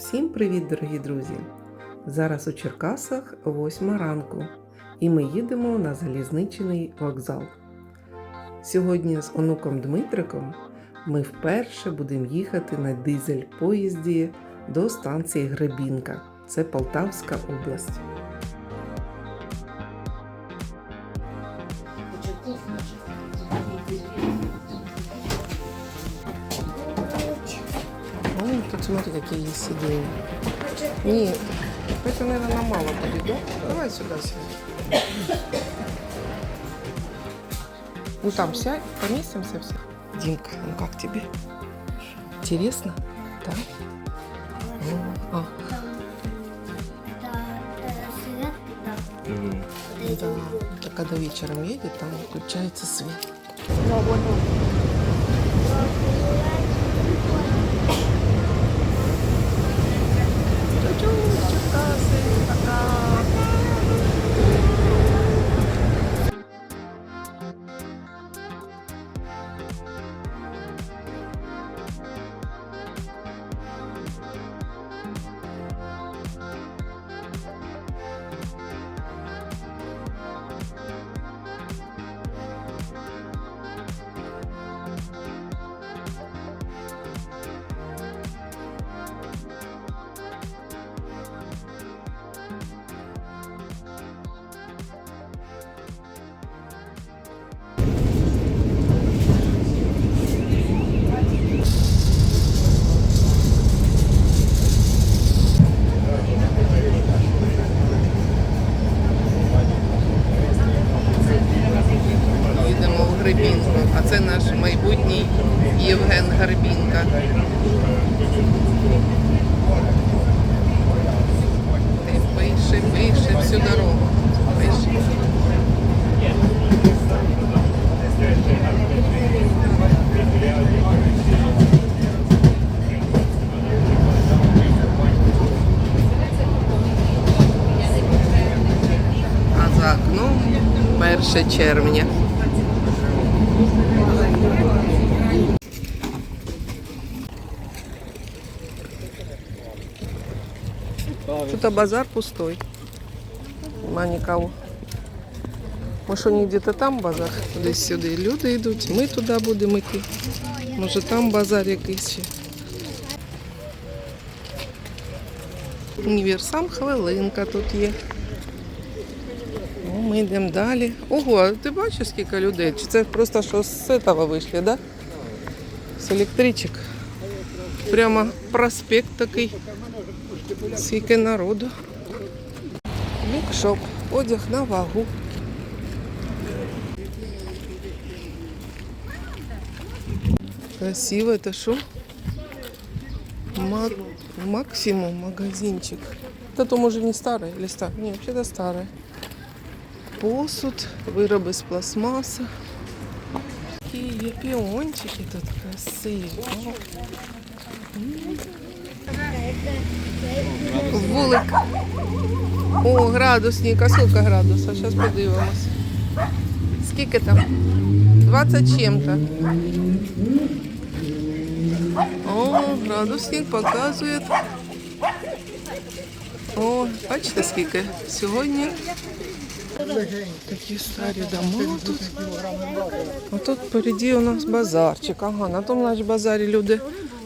Всім привіт, дорогі друзі! Зараз у Черкасах 8 ранку, і ми їдемо на залізничний вокзал. Сьогодні з онуком Дмитриком ми вперше будемо їхати на дизель-поїзді до станції Гребінка. Це Полтавська область. Какие есть сиденья. Нет, это, наверное, мало будет, да? Давай сюда сядь. Ну там сядь, поместимся все. Димка, ну как тебе? Интересно? Да? Ну, А, да. Это когда вечером едет, там включается свет. Черкасы, червня. Что-то базар пустой. Нема нікого. Може, вони где-то там базар, десь сюди. Люди йдуть, ми туди будемо йти. Може там базар якийсь ще. Універсам хвилинка тут є. Ну, ми йдемо далі. Ого, а ти бачиш, скільки людей? Чи це просто що з цього вийшли, да? З електричок. Прямо проспект такий. Скільки народу. Мікшоп. Одяг на вагу. Красиво, это что? Мак... Максимум магазинчик. Это то может не старый или старый? Нет, вообще-то старый. Посуд, вироби з пластмаси. Такі є піончики тут красиві. Вулик. О, градусник. А скільки градусів? Зараз подивимось. Скільки там? 20 чим-то. О, градусник показує. О, бачите скільки? Сьогодні Такі старі дома тут. А тут впереді у нас базарчик. Ага, на тому наш базарі люди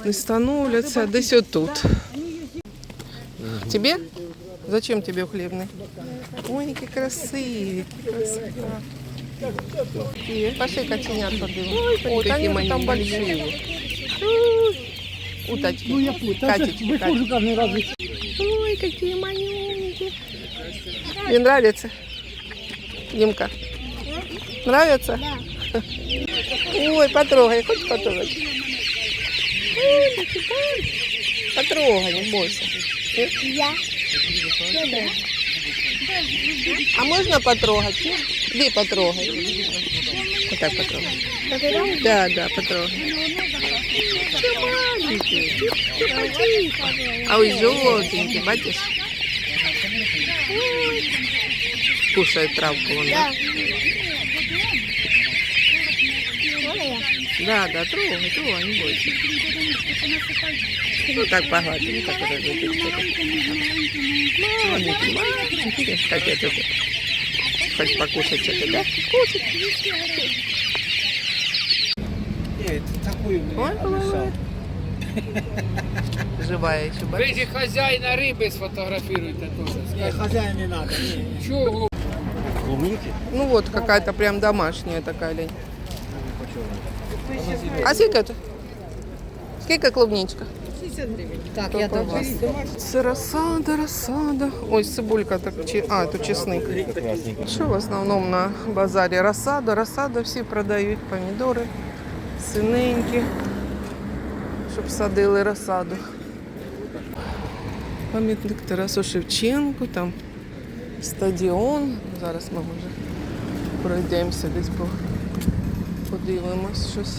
не становляться. Десь отут. Тебе? Зачем тебе хлібний? Ой, які красиві, які красиві. Пошли котенят подивимось. О, там, они там большие. Уточки. Ну я тут, а Катечки, це виходжу кожен раз. Ой, какие маленькие. Тебе нравится? Димка? Нравится? Да. Ой, потрогай, хочешь потрогать? Потрогай. Нет? Я. А можно потрогать? Иди потрогай. Вот так потрогай. Да, да, потрогай. Ты. А ой, желтенький, бачишь? кушають травку вони. Да. Да, да, трогай, трогай, не бойся. Ну так погладь, не так подожди. Маленький, маленький. Как я тут. Хоть покушать что-то, да? Кушать. Нет, такую Он плывет. Живая еще. Вы же хозяина рыбы сфотографируйте тоже. Не, хозяина не надо. Чего? не. Чого? Клубники? Ну вот какая-то прям домашняя такая лень. А сколько это? Сколько клубничка? Так, я до вас. Це розсада, розсада. Ой, цибулька так чи. А, тут чесник. Що в основному на базарі? Розсада, розсада всі продають, помідори, синенькі, щоб садили розсаду. Пам'ятник Тарасу Шевченку, там стадіон. Зараз ми може пройдемося десь по подивимось щось.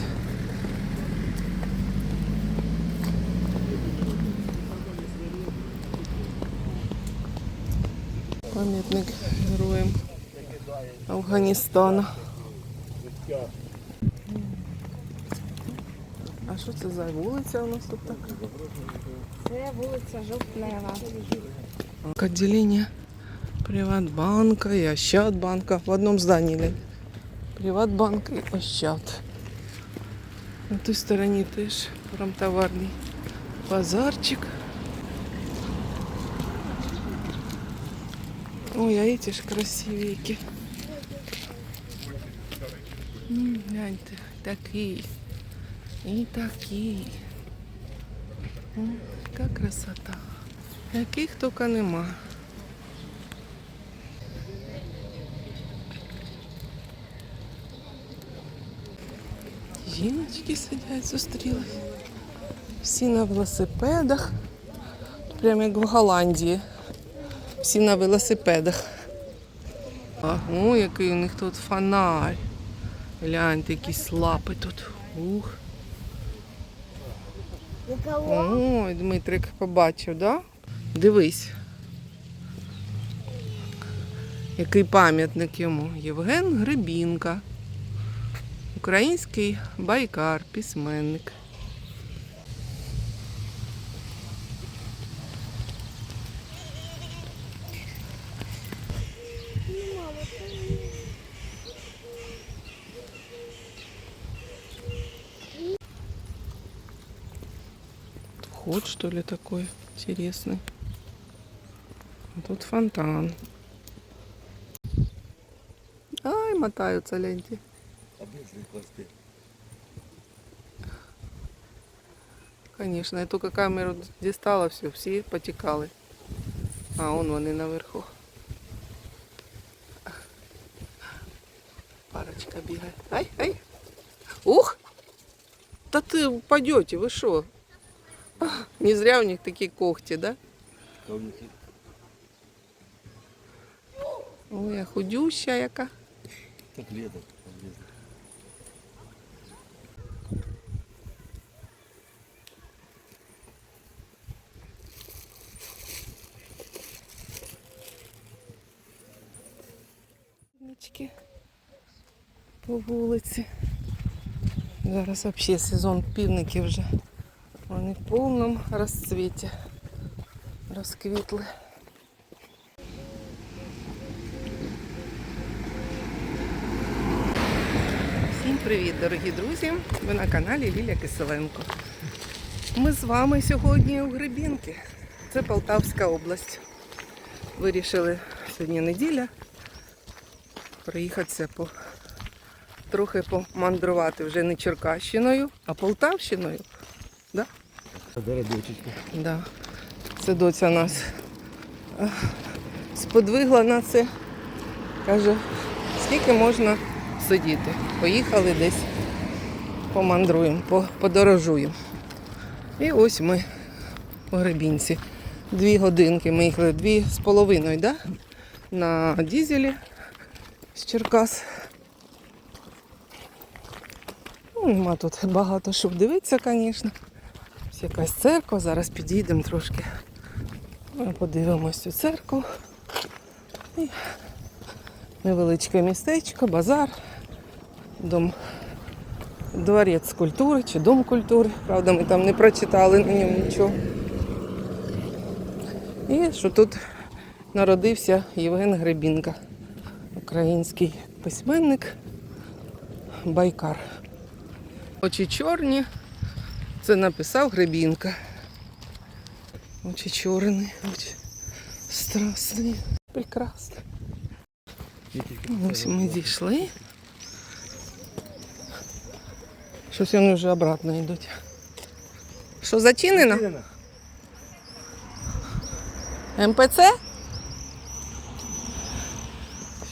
Пам'ятник героям Афганістана. А що це за вулиця у нас тут така? Це вулиця Жовтнева. Отделение Приватбанка и Ощадбанка в одном здании. Лень. Приватбанк и Ощад. На той стороні теж промтоварний базарчик. Ой, а эти ж красивейки. М, Гляньте, такий. І такий. М, Яка красота. Яких тільки нема. Жіночки сидять, зустрілись. Всі на велосипедах. Прямо як в Голландії. Всі на велосипедах. А, ну, який у них тут фонарь. Гляньте, якісь лапи тут. Ух. Ой, Дмитрик побачив, да? Дивись. Який пам'ятник йому? Євген Гребінка. Український байкар, письменник. Вход, что ли, такой интересный. А тут фонтан. Ай, мотаются ленти. Конечно, я только камеру дістала, все, всі потікали. А, он вони наверху. Парочка бігає. Ай, ай. Ух! Та ти упадете, ви що? Не зря у них такі когті, да? Ой, а худюща яка. Так лето. Вулиці. Зараз взагалі сезон півників вже. Вони в повному розцвіті розквітли. Всім привіт, дорогі друзі! Ви на каналі Ліля Киселенко. Ми з вами сьогодні у Гребінки. Це Полтавська область. Вирішили сьогодні неділя проїхатися по трохи помандрувати вже не Черкащиною, а Полтавщиною. Да? Да. Це доця нас е, сподвигла на це. Каже, скільки можна сидіти. Поїхали десь помандруємо, подорожуємо. І ось ми у Гребінці. Дві годинки. Ми їхали дві з половиною, да? на дізелі з Черкас. Ну, Нема тут багато що дивитися, звісно. Якась церква, зараз підійдемо трошки. Ми подивимось цю церкву. І невеличке містечко, базар, дом Дворець культури чи дом культури. Правда, ми там не прочитали на ньому нічого. І що тут народився Євген Гребінка, український письменник, байкар. Очі чорні. Це написав Гребінка. Очі чорні, очі страстні, прекрасно. Ось ми дійшли. Щось вони вже обратно йдуть. Що зачинено? МПЦ?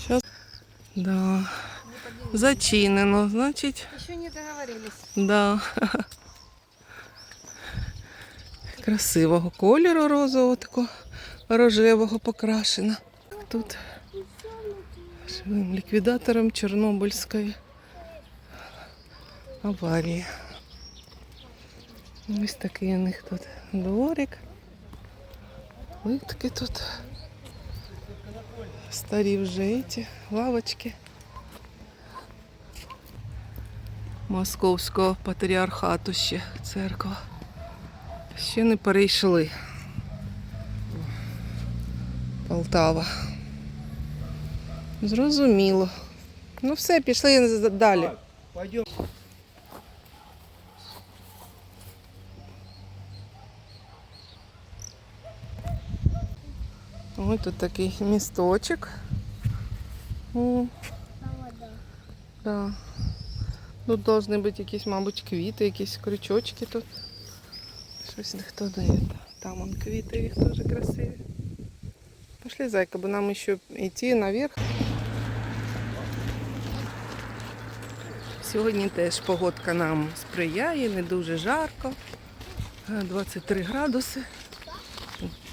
Що? Да. Зачинено, значить. Ще не договорились. Да. Красивого кольору розового, такого рожевого покрашена. Тут живим ліквідатором Чорнобильської аварії. Ось такий у них тут дворик. Плитки тут. Старі вже ці лавочки. Московського патріархату ще церква. Ще не перейшли. Полтава. Зрозуміло. Ну все, пішли далі. Ось тут такий місточок. О. Да. Тут повинні бути якісь, мабуть, квіти, якісь крючочки тут. Щось хто дає. Там он квіти, їх теж красиві. Пошли, зайка, бо нам ще йти наверх. Сьогодні теж погодка нам сприяє, не дуже жарко. Е, 23 градуси.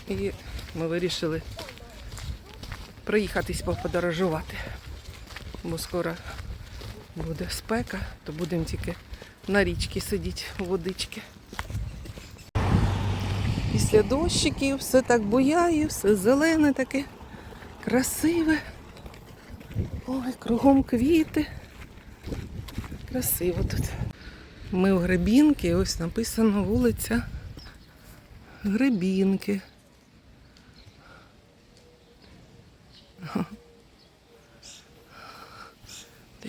І ми вирішили проїхатись поподорожувати. Бо скоро буде спека, то будемо тільки на річці сидіти у водички. Після дощиків все так буяє, все зелене таке, красиве. Ой, кругом квіти. Красиво тут. Ми в Гребінки, ось написано вулиця Гребінки.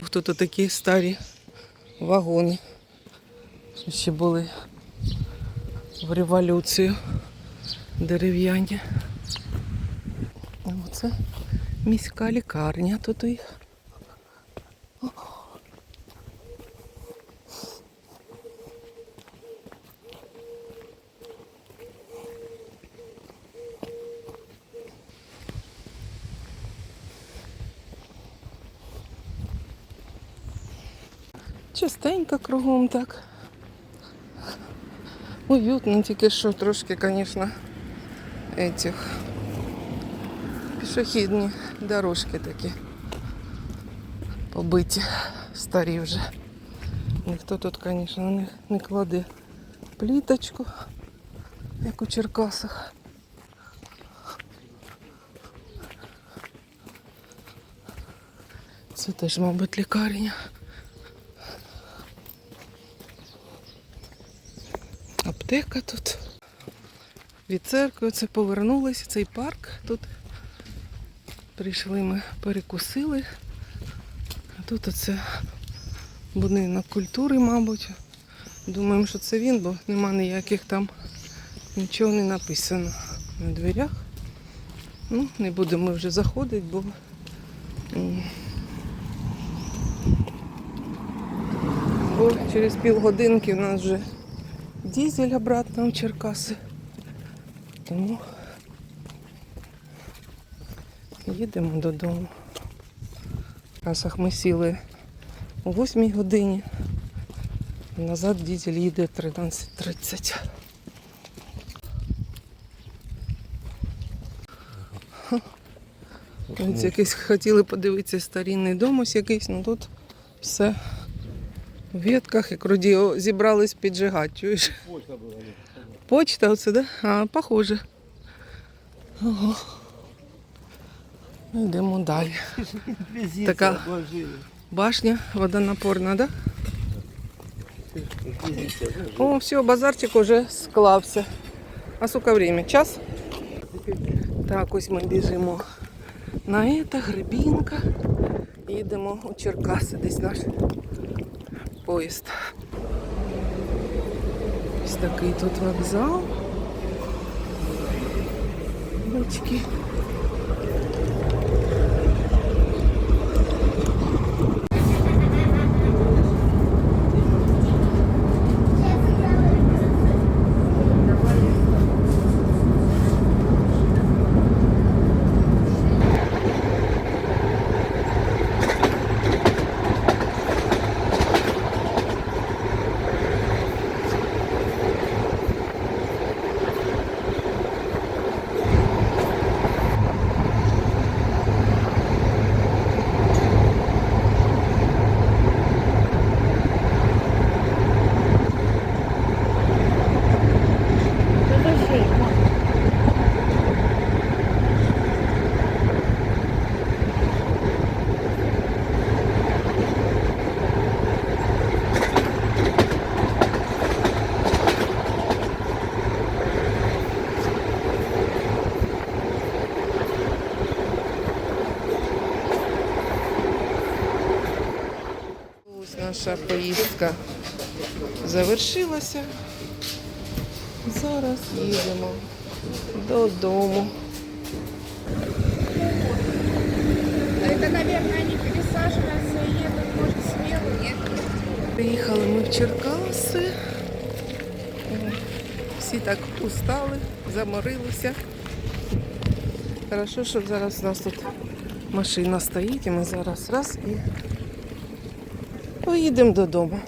Тут такі старі вагони. Ще були в революцію дерев'яні. Оце міська лікарня тут їх. Частенько кругом так. Уютно, тільки що трошки, звісно, этих пішохідні дорожки такі побиті, старі вже. Ніхто тут, звісно, не, не кладе пліточку, як у Черкасах. Це теж, мабуть, лікарня. Аптека тут. Від церкви це повернулися, цей парк тут. Прийшли ми, перекусили. А тут оце будинок культури, мабуть. Думаємо, що це він, бо нема ніяких там нічого не написано на дверях. Ну, не будемо вже заходити, бо бо через півгодинки у нас вже дізель обратно в Черкаси. Тому їдемо додому. Черкасах ми сіли о 8 годині. Назад дізель їде 13.30. Ось якийсь хотіли подивитися старинний дом ось якийсь, ну тут все в ветках, як вроді о, зібрались піджигати. Чуєш? Почта нет. Почта оце, да? А, похоже. Ого. Йдемо далі. Така- Башня водонапорна, да? О, все, базарчик уже склався. А сколько время? Час? Так, ось ми біжимо на это, Гребінка. Їдемо у Черкаси, десь наш поїзд. Ось такий тут вокзал. Очки. Ось наша поїздка завершилася. Зараз їдемо додому. Это, наверное, они пересаживаются и едут, может, смело, нет? Приїхали ми в Черкаси. Всі так устали, заморилися. Хорошо, що зараз у нас тут машина стоїть, і ми зараз раз і поїдемо додому.